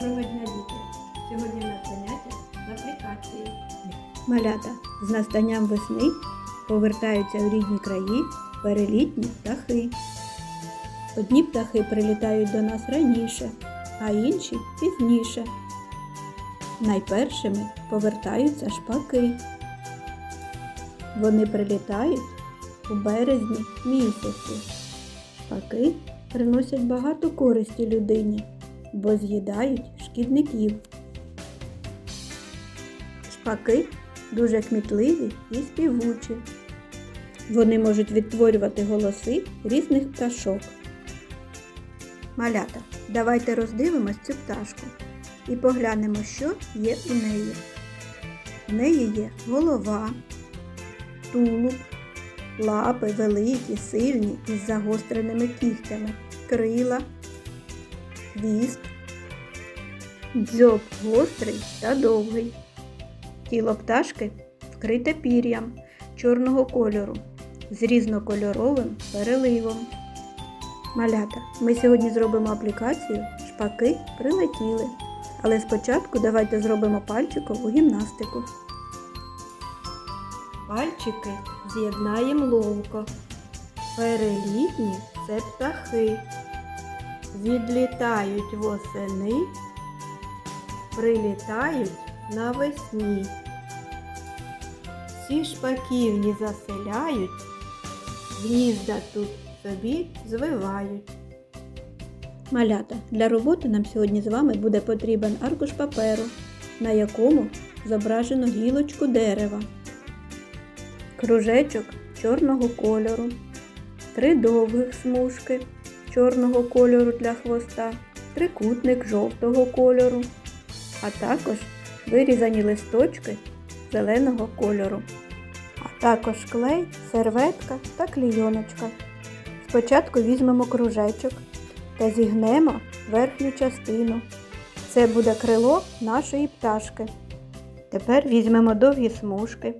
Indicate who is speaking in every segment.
Speaker 1: Доброго дня, діти! Сьогодні у нас заняття з аплікації.
Speaker 2: Малята з настанням весни повертаються в рідні краї перелітні птахи. Одні птахи прилітають до нас раніше, а інші пізніше. Найпершими повертаються шпаки. Вони прилітають у березні місяці. Шпаки приносять багато користі людині, бо з'їдають шкідників. Шпаки дуже кмітливі і співучі. Вони можуть відтворювати голоси різних пташок. Малята, давайте роздивимось цю пташку і поглянемо, що є у неї. В неї є голова, тулуб, лапи великі, сильні із загостреними кігтями, крила, хвіст, дзьоб гострий та довгий. Тіло пташки вкрите пір'ям чорного кольору з різнокольоровим переливом. Малята, ми сьогодні зробимо аплікацію Шпаки прилетіли. Але спочатку давайте зробимо пальчикову гімнастику. Пальчики з'єднаємо ловко. Перелітні це птахи. Відлітають восени, прилітають навесні. Всі шпаківні заселяють, гнізда тут собі звивають. Малята, для роботи нам сьогодні з вами буде потрібен аркуш паперу, на якому зображено гілочку дерева, кружечок чорного кольору, три довгих смужки чорного кольору для хвоста, трикутник жовтого кольору, а також вирізані листочки зеленого кольору, а також клей, серветка та клійоночка. Спочатку візьмемо кружечок та зігнемо верхню частину. Це буде крило нашої пташки. Тепер візьмемо довгі смужки,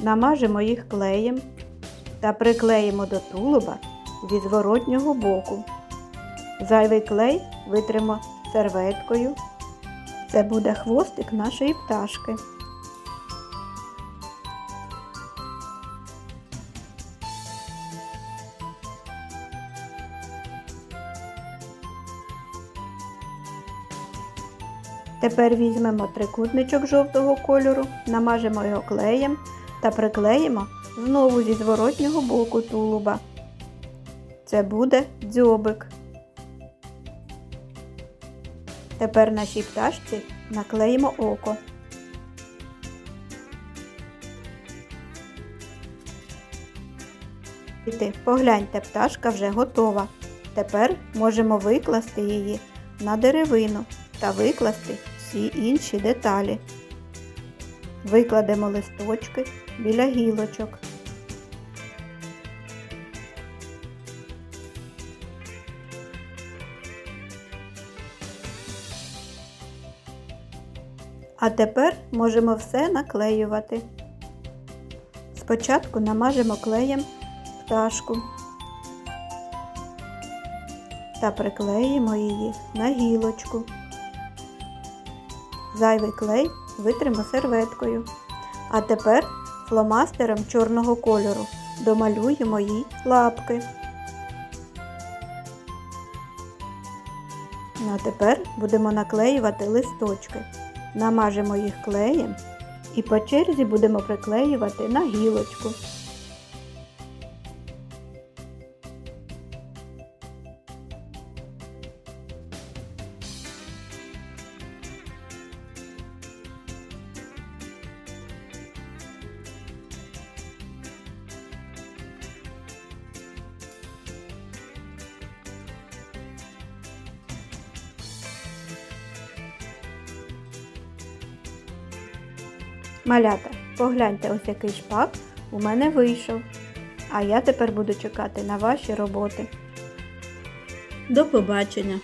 Speaker 2: намажемо їх клеєм та приклеїмо до тулуба зі зворотнього боку. Зайвий клей витримо серветкою. Це буде хвостик нашої пташки. Тепер візьмемо трикутничок жовтого кольору, намажемо його клеєм та приклеїмо знову зі зворотнього боку тулуба. Це буде дзьобик. Тепер нашій пташці наклеїмо око. Погляньте, пташка вже готова. Тепер можемо викласти її на деревину та викласти всі інші деталі. Викладемо листочки біля гілочок. А тепер можемо все наклеювати. Спочатку намажемо клеєм пташку та приклеїмо її на гілочку. Зайвий клей витримо серветкою. А тепер фломастером чорного кольору домалюємо їй лапки. Ну, а тепер будемо наклеювати листочки. Намажемо їх клеєм і по черзі будемо приклеювати на гілочку. Малята, погляньте, ось який шпак у мене вийшов. А я тепер буду чекати на ваші роботи. До побачення!